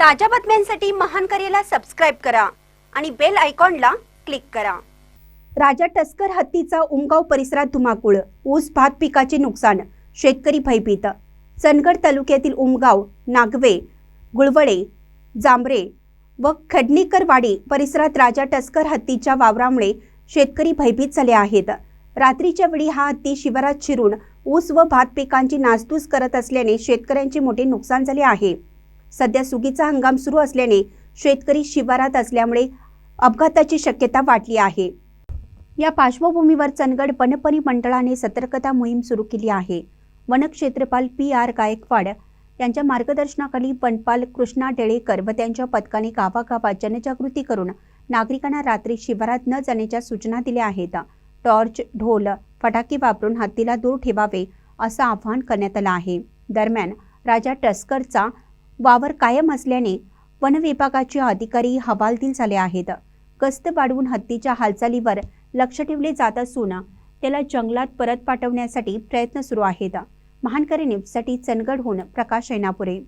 ताज्या बातम्यांसाठी महान करेला सबस्क्राईब करा आणि बेल आयकॉनला क्लिक करा. राजा टस्कर हत्तीचा उमगाव परिसरात धुमाकूळ ऊस भात पिकाचे नुकसान शेतकरी भयभीत. चंदगड तालुक्यातील उमगाव नागवे गुळवळे जांभरे व खडणीकरवाडी परिसरात राजा टस्कर हत्तीच्या वावरामुळे शेतकरी भयभीत झाले आहेत. रात्रीच्या वेळी हा हत्ती शिवारात शिरून ऊस व भात पिकांची नासधूस करत असल्याने शेतकऱ्यांचे मोठे नुकसान झाले आहे. सध्या सुगीचा हंगाम सुरू असल्याने शेतकरी शिवारात असल्यामुळे अपघाताची शक्यता वाढली आहे. या पार्श्वभूमीवर चंदगड वनपरी मंडळाने सतर्कता मोहीम सुरू केली आहे. वनक्षेत्रपाल पी आर गायकवाड यांच्या मार्गदर्शनाखाली वनपाल कृष्णा डेळेकर व त्यांच्या पथकाने गावागावात जनजागृती करून नागरिकांना रात्री शिवारात न जाण्याच्या सूचना दिल्या आहेत. टॉर्च ढोल फटाके वापरून हत्तीला दूर ठेवावे असं आवाहन करण्यात आलं आहे. दरम्यान राजा टस्करचा वावर कायम असल्याने वन विभागाचे अधिकारी हवालदिल झाले आहेत. गस्त वाढवून हत्तीच्या हालचालीवर लक्ष ठेवले जात असून त्याला जंगलात परत पाठवण्यासाठी प्रयत्न सुरू आहेत. महानकरी न्यूजसाठी चंदगडहून प्रकाश ऐनापुरे.